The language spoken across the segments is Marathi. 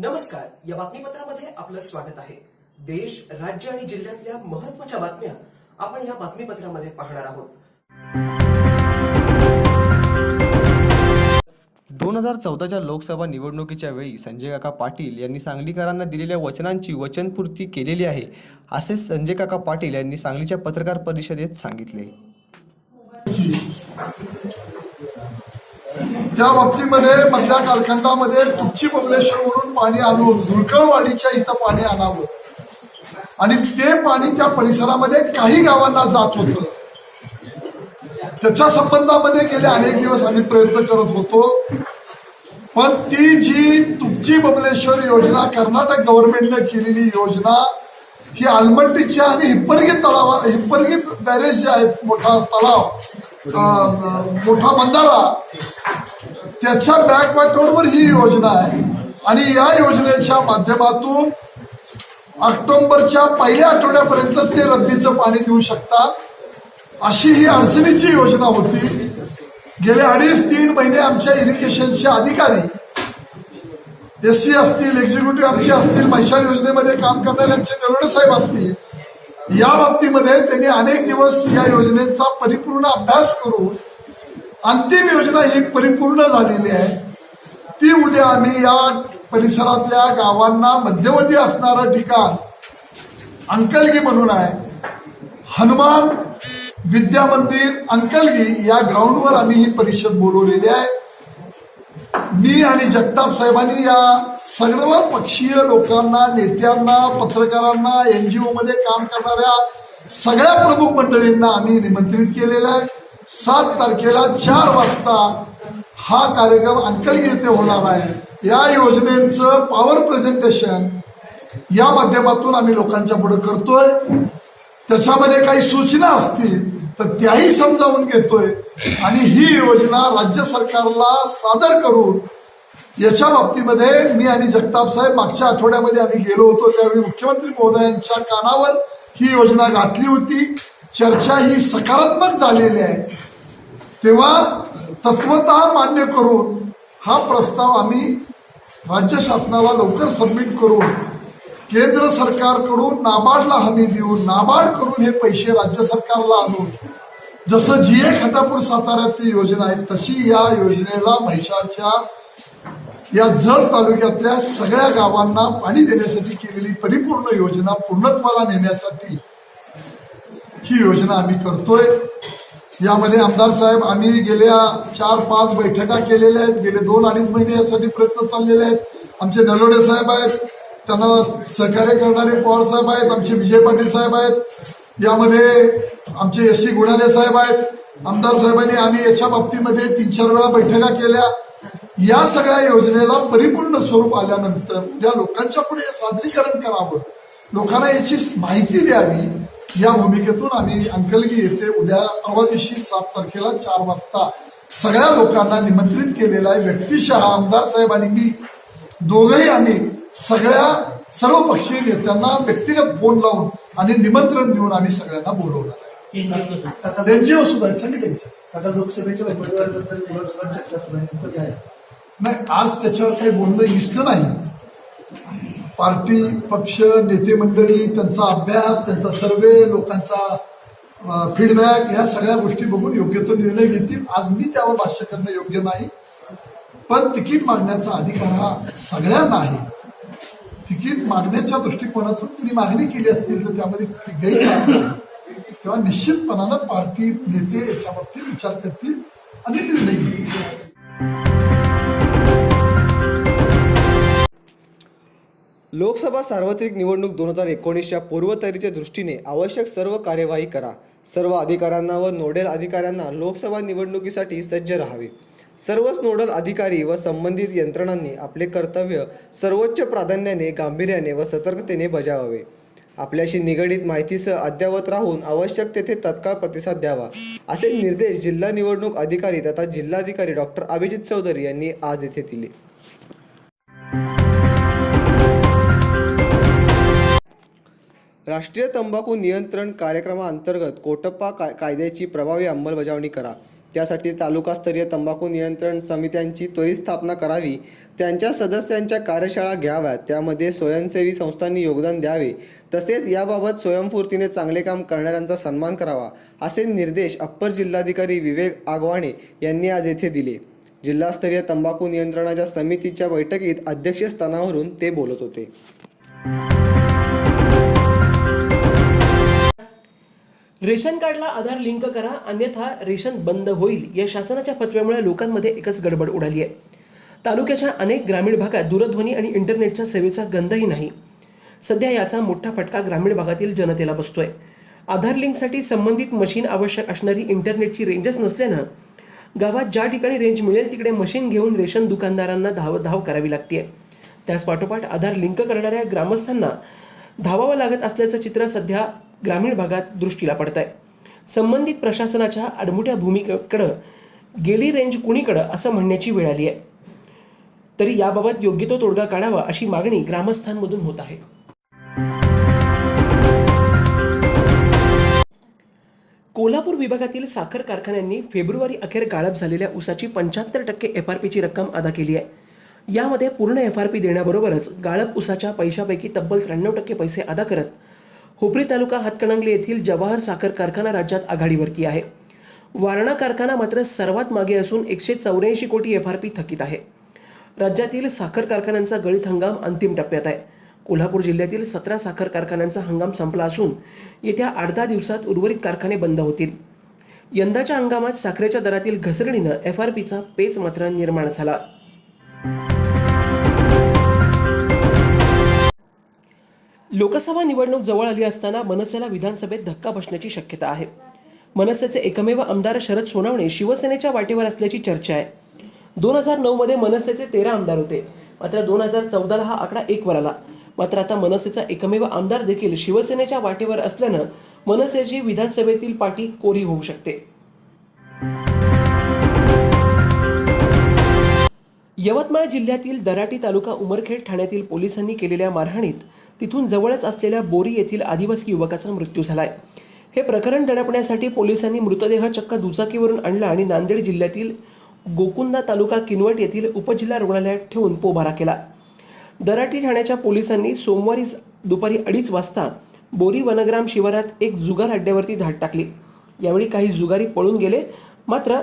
नमस्कार या बातमीपत्रामध्ये आपलं स्वागत आहे. देश राज्य आणि जिल्ह्यातल्या महत्त्वाच्या बातम्या आपण या बातमीपत्रामध्ये पाहणार आहोत. दोन हजार चौदाच्या लोकसभा निवडणुकीच्या वेळी संजय काका पाटील यांनी सांगलीकरांना दिलेल्या वचनांची वचनपूर्ती केलेली आहे असे संजय काका पाटील यांनी सांगलीच्या पत्रकार परिषदेत सांगितले. त्या बाबतीमध्ये मधल्या कालखंडामध्ये तुपची बबलेश्वरवरून पाणी आणून धुळकळवाडीच्या इथं पाणी आणावं. आणि ते पाणी त्या परिसरामध्ये काही गावांना जात होतं. त्याच्या संबंधामध्ये गेले अनेक दिवस आम्ही प्रयत्न करत होतो. पण ती जी तुपची बबलेश्वर योजना कर्नाटक गव्हर्नमेंटने केलेली योजना ही आलमट्टीच्या आणि हिप्परगी तलावा हिप्परगी बॅरेज जे आहेत मोठा तलाव मोठा बंधारा. त्याच्या बॅकवॉटरवर ही योजना आहे. आणि या योजनेच्या माध्यमातून ऑक्टोबरच्या पहिल्या आठवड्यापर्यंतच ते रब्बीचं पाणी देऊ शकतात. अशी ही अडचणीची योजना होती. गेले अडीच तीन महिने आमच्या इरिगेशनचे अधिकारी एस सी असतील एक्झिक्युटिव्ह आमचे असतील मैशाल योजनेमध्ये काम करणारे आमचे नरवडे साहेब असतील या बाबतीमध्ये त्यांनी अनेक दिवस या योजनेचा परिपूर्ण अभ्यास करून अंतिम योजना ही परिपूर्ण झालेली आहे. ती उद्या आम्ही या परिसरातल्या गावांना मध्यवर्ती असणारं ठिकाण अंकलगी म्हणून आहे. हनुमान विद्या मंदिर अंकलगी या ग्राउंडवर आम्ही ही परिषद बोलवलेली आहे. मी आणि जगताप साहेबांनी या सर्व पक्षीय लोकांना नेत्यांना पत्रकारांना एनजीओ मध्ये काम करणाऱ्या सगळ्या प्रमुख मंडळींना आम्ही निमंत्रित केलेलं आहे. सात तारखेला चार वाजता हा कार्यक्रम अंकलगी येथे होणार आहे. या योजनेचं पॉवर प्रेझेंटेशन या माध्यमातून आम्ही लोकांच्या पुढे करतोय. त्याच्यामध्ये काही सूचना असतील तर त्याही समजावून घेतोय. आणि ही योजना राज्य सरकारला सादर करून याच्या बाबतीमध्ये मी आणि जगताप साहेब मागच्या आठवड्यामध्ये आम्ही गेलो होतो. त्यावेळी मुख्यमंत्री महोदयांच्या कानावर ही योजना घातली होती. चर्चा ही सकारात्मक झालेली आहे. तेव्हा तत्वतः मान्य करून हा प्रस्ताव आम्ही राज्य शासनाला लवकर सबमिट करून केंद्र सरकारकडून नाबार्डला हमी देऊन नाबार्ड करून हे पैसे राज्य सरकारला आणून जसं जी ए खटापूर साताऱ्यातली योजना आहे तशी या योजनेला म्हैसाळच्या या जळ तालुक्यातल्या सगळ्या गावांना पाणी देण्यासाठी केलेली परिपूर्ण योजना पूर्णत्वाला नेण्यासाठी ही योजना आम्ही करतोय. यामध्ये आमदार साहेब आम्ही गेल्या चार पाच बैठका केलेल्या आहेत गेले दोन अडीच महिने यासाठी प्रयत्न चाललेले आहेत. आमचे नलोडे साहेब आहेत त्यांना सहकार्य करणारे पवार साहेब आहेत आमचे विजय पाटील साहेब आहेत. यामध्ये आमचे एस सी गुणाले साहेब आहेत. आमदार साहेबांनी आम्ही याच्या बाबतीमध्ये तीन चार वेळा बैठका केल्या. या सगळ्या योजनेला परिपूर्ण स्वरूप आल्यानंतर उद्या लोकांच्या पुढे हे सादरीकरण करावं. लोकांना याची माहिती द्यावी. या भूमिकेतून आम्ही अंकलगी येथे उद्या परवा दिवशी सात तारखेला चार वाजता सगळ्या लोकांना निमंत्रित केलेला आहे. व्यक्तिशः आमदार साहेब आणि मी. दोघंही आम्ही सगळ्या सर्व पक्षीय नेत्यांना व्यक्तिगत फोन लावून आणि निमंत्रण देऊन आम्ही सगळ्यांना बोलवणार आहे. एनजीओ सुद्धा आहेत सांगितलं की सर. आता लोकसभेच्या उमेदवाराबद्दल दिवसभर चर्चा सुरू आहे नेमकं काय? नाही आज त्याच्यावर काही बोलणं इष्ट नाही. पार्टी पक्ष नेते मंडळी त्यांचा अभ्यास त्यांचा सर्वे लोकांचा फीडबॅक या सगळ्या गोष्टी बघून योग्य तो निर्णय घेतील. आज मी त्यावर भाष्य करणं योग्य नाही. पण तिकीट मागण्याचा अधिकार हा सगळ्यांना आहे. तिकीट मागण्याच्या दृष्टिकोनातून कुणी मागणी केली असतील तर त्यामध्ये नाही. तेव्हा निश्चितपणानं पार्टी नेते याच्या बाबतीत विचार करतील आणि निर्णय घेतील. लोकसभा सार्वत्रिक निवडणूक दोन हजार एकोणीसच्या पूर्वतयारीच्या दृष्टीने आवश्यक सर्व कार्यवाही करा. सर्व अधिकाऱ्यांना व नोडल अधिकाऱ्यांना लोकसभा निवडणुकीसाठी सज्ज राहावे. सर्वच नोडल अधिकारी व संबंधित यंत्रणांनी आपले कर्तव्य सर्वोच्च प्राधान्याने गांभीर्याने व सतर्कतेने बजावावे. आपल्याशी निगडीत माहितीसह अद्ययावत राहून आवश्यक तेथे तत्काळ प्रतिसाद द्यावा. असे निर्देश जिल्हा निवडणूक अधिकारी तथा जिल्हाधिकारी डॉक्टर अभिजित चौधरी यांनी आज येथे दिले. राष्ट्रीय तंबाखू नियंत्रण कार्यक्रमाअंतर्गत कोटप्पा काय कायद्याची प्रभावी अंमलबजावणी करा. त्यासाठी तालुकास्तरीय तंबाखू नियंत्रण समित्यांची त्वरित स्थापना करावी. त्यांच्या सदस्यांच्या कार्यशाळा घ्याव्यात. त्यामध्ये स्वयंसेवी संस्थांनी योगदान द्यावे. तसेच याबाबत स्वयंफूर्तीने चांगले काम करणाऱ्यांचा सन्मान करावा असे निर्देश अप्पर जिल्हाधिकारी विवेक आगवाणे यांनी आज येथे दिले. जिल्हास्तरीय तंबाखू नियंत्रणाच्या समितीच्या बैठकीत अध्यक्षस्थानावरून ते बोलत होते. रेशन कार्डला आधार लिंक करा अन्यथा रेशन बंद होईल. या शासनाच्या फतव्यामुळे लोकांमध्ये एकच गडबड उडाली आहे. तालुक्याच्या अनेक ग्रामीण भागात दूरध्वनी आणि इंटरनेटच्या सेवेचा गंधही नाही. सध्या याचा मोठा फटका ग्रामीण भागातील जनतेला बसतोय. आधार लिंकसाठी संबंधित मशीन आवश्यक असणारी इंटरनेटची रेंजच नसल्यानं गावात ज्या ठिकाणी रेंज मिळेल तिकडे मशीन घेऊन रेशन दुकानदारांना धाव धाव करावी लागते त्याच पाठोपाठ आधार लिंक करणाऱ्या ग्रामस्थांना धावावं लागत असल्याचं चित्र सध्या ग्रामीण भागात दृष्टीला पडत आहे संबंधित प्रशासनाच्या आडमुठ्या भूमिकेकडं गेली रेंज कुणीकडं असं म्हणण्याची वेळ आली आहे. तरी याबाबत योग्य तो तोडगा काढावा अशी मागणी ग्रामस्थांमधून होत आहे. कोल्हापूर विभागातील साखर कारखान्यांनी फेब्रुवारी अखेर गाळप झालेल्या ऊसाची पंच्याहत्तर टक्के एफ आर पीची रक्कम अदा केली आहे. यामध्ये पूर्ण एफ आर पी देण्याबरोबरच गाळप ऊसाच्या पैशापैकी तब्बल त्र्याण्णव टक्के पैसे अदा करत हुपरी तालुका हातकणंगले येथील जवाहर साखर कारखाना राज्यात आघाडीवरती आहे. वारणा कारखाना मात्र सर्वात मागे असून एकशे चौऱ्याऐंशी कोटी एफ आर पी थकीत आहे. राज्यातील साखर कारखान्यांचा गळीत हंगाम अंतिम टप्प्यात आहे. कोल्हापूर जिल्ह्यातील सतरा साखर कारखान्यांचा हंगाम संपला असून येत्या आठ दहा दिवसात उर्वरित कारखाने बंद होतील. यंदाच्या हंगामात साखरेच्या दरातील घसरणीनं एफ आर पीचा पेच मात्र निर्माण झाला. लोकसभा निवडणूक जवळ आली असताना मनसेला विधानसभेत धक्का बसण्याची शक्यता आहे. मनसेचे एकमेव आमदार शरद सोनावणे शिवसेनेच्या वाटेवर असल्याची चर्चा आहे. दोन हजार नऊ मध्ये मनसेचे तेरा आमदार होते. मात्र दोन हजार चौदाला हा आकडा एक वर आला. मात्र आता मनसेचा एकमेव आमदार देखील शिवसेनेच्या वाटेवर असल्यानं मनसेची विधानसभेतील पाठी कोरी होऊ शकते. यवतमाळ जिल्ह्यातील दराटी तालुका उमरखेड ठाण्यातील पोलिसांनी केलेल्या मारहाणीत तिथून जवळच असलेल्या बोरी येथील आदिवासी युवकाचा मृत्यू झालाय. हे प्रकरण दडपण्यासाठी पोलिसांनी मृतदेह चक्क दुचाकीवरून आणला आणि नांदेड जिल्ह्यातील गोकुंदा तालुका किनवट येथील उपजिल्हा रुग्णालयात ठेवून पोबारा केला. दराटी ठाण्याच्या पोलिसांनी सोमवारी दुपारी अडीच वाजता बोरी वनग्राम शिवारात एक जुगार अड्ड्यावरती धाड टाकली. यावेळी काही जुगारी पळून गेले. मात्र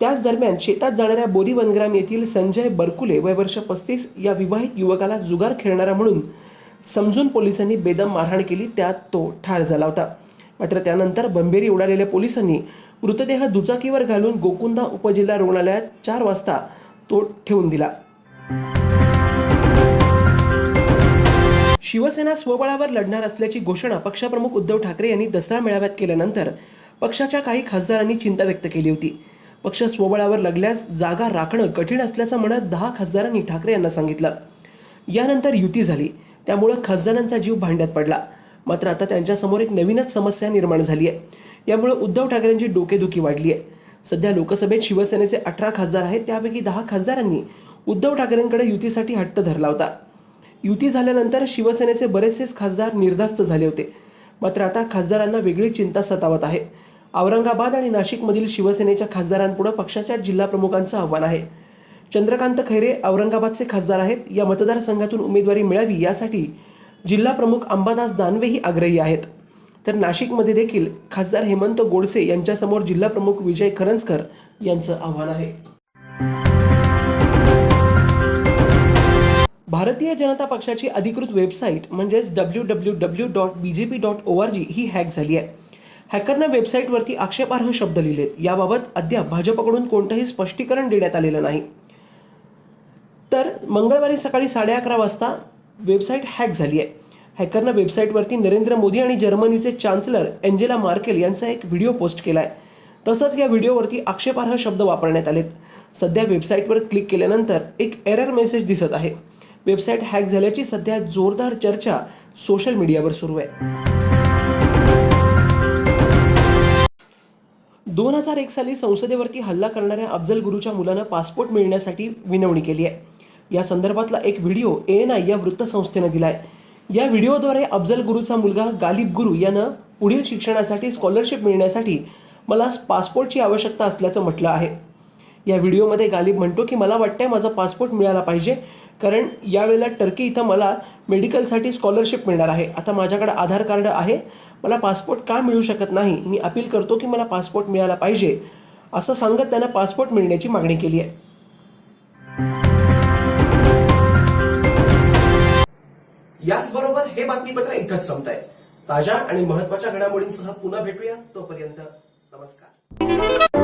त्याच दरम्यान शेतात जाणाऱ्या बोरी वनग्राम येथील संजय बरकुले वय वर्ष पस्तीस या विवाहित युवकाला जुगार खेळणारा म्हणून समजून पोलिसांनी बेदम मारहाण केली त्यात तो ठार झाला होता. मात्र त्यानंतर बंबेरी उडालेल्या पोलिसांनी मृतदेह दुचाकीवर घालून गोकुंदा उपजिल्हा रुग्णालयात चार वाजता तो ठेवून दिला. शिवसेना स्वबळावर लढणार असल्याची घोषणा पक्षप्रमुख उद्धव ठाकरे यांनी दसरा मेळाव्यात केल्यानंतर पक्षाच्या काही खासदारांनी चिंता व्यक्त केली होती. पक्ष स्वबळावर लढल्यास जागा राखणं कठीण असल्याचं म्हणत दहा खासदारांनी ठाकरे यांना सांगितलं. यानंतर युती झाली. त्यामुळं खासदारांचा जीव भांड्यात पडला. मात्र आता त्यांच्यासमोर एक नवीनच समस्या निर्माण झाली आहे. यामुळे उद्धव ठाकरेंची डोकेदुखी वाढली आहे. सध्या लोकसभेत शिवसेनेचे अठरा खासदार आहेत. त्यापैकी दहा खासदारांनी उद्धव ठाकरेंकडे युतीसाठी हट्ट धरला होता. युती झाल्यानंतर शिवसेनेचे बरेचसेच खासदार निर्धास्त झाले होते. मात्र आता खासदारांना वेगळी चिंता सतावत आहे. औरंगाबाद आणि नाशिकमधील शिवसेनेच्या खासदारांपुढे पक्षाच्या जिल्हाप्रमुखांचं आव्हान आहे. चंद्रकांत खैरे औरंगाबादचे खासदार आहेत. या मतदारसंघातून उमेदवारी मिळावी यासाठी जिल्हा प्रमुख अंबादास दानवेही आग्रही आहेत. तर नाशिकमध्ये देखील खासदार हेमंत गोडसे यांच्यासमोर जिल्हा प्रमुख विजय करंजकर यांचं आव्हान आहे. भारतीय जनता पक्षाची अधिकृत वेबसाईट म्हणजेच W W W dot B J P dot O R G ही हॅक झाली आहे. हॅकरनं वेबसाईटवरती आक्षेपार्ह शब्द लिहिलेत. याबाबत अद्याप भाजपकडून कोणतंही स्पष्टीकरण देण्यात आलेलं नाही. तर मंगळवारी सकाळी साडे अकरा वाजता वेबसाईट हॅक झाली आहे. हॅकरनं वेबसाईटवरती नरेंद्र मोदी आणि जर्मनीचे चान्सलर एंजेला मार्केल यांचा एक व्हिडिओ पोस्ट केला आहे तसंच या व्हिडिओवरती आक्षेपार्ह शब्द वापरण्यात आलेत. सध्या वेबसाईटवर क्लिक केल्यानंतर एक एरर मेसेज दिसत आहे. वेबसाईट हॅक झाल्याची सध्या जोरदार चर्चा सोशल मीडियावर सुरू आहे. दोन हजार एक साली संसदेवरती हल्ला करणाऱ्या अफजल गुरुच्या मुलानं पासपोर्ट मिळण्यासाठी विनवणी केली आहे. या संदर्भातला एक व्हिडिओ ए एन आय या वृत्तसंस्थेनं दिलाय. या व्हिडिओद्वारे अफजल गुरुचा मुलगा गालिब गुरु यानं पुढील शिक्षणासाठी स्कॉलरशिप मिळण्यासाठी मला पासपोर्टची आवश्यकता असल्याचं म्हटलं आहे. या व्हिडिओमध्ये गालिब म्हणतो की मला वाटतंय माझा पासपोर्ट मिळाला पाहिजे कारण यावेळेला टर्की इथं मला मेडिकलसाठी स्कॉलरशिप मिळणार आहे. आता माझ्याकडे आधार कार्ड आहे मला पासपोर्ट का मिळू शकत नाही? मी अपील करतो की मला पासपोर्ट मिळाला पाहिजे. असं सांगत त्यानं पासपोर्ट मिळण्याची मागणी केली आहे. याचबरोबर हे बातमीपत्र इथंच संपत आहे ताज्या आणि महत्त्वाच्या घडामोडींसह पुन्हा भेटूया तोपर्यंत नमस्कार.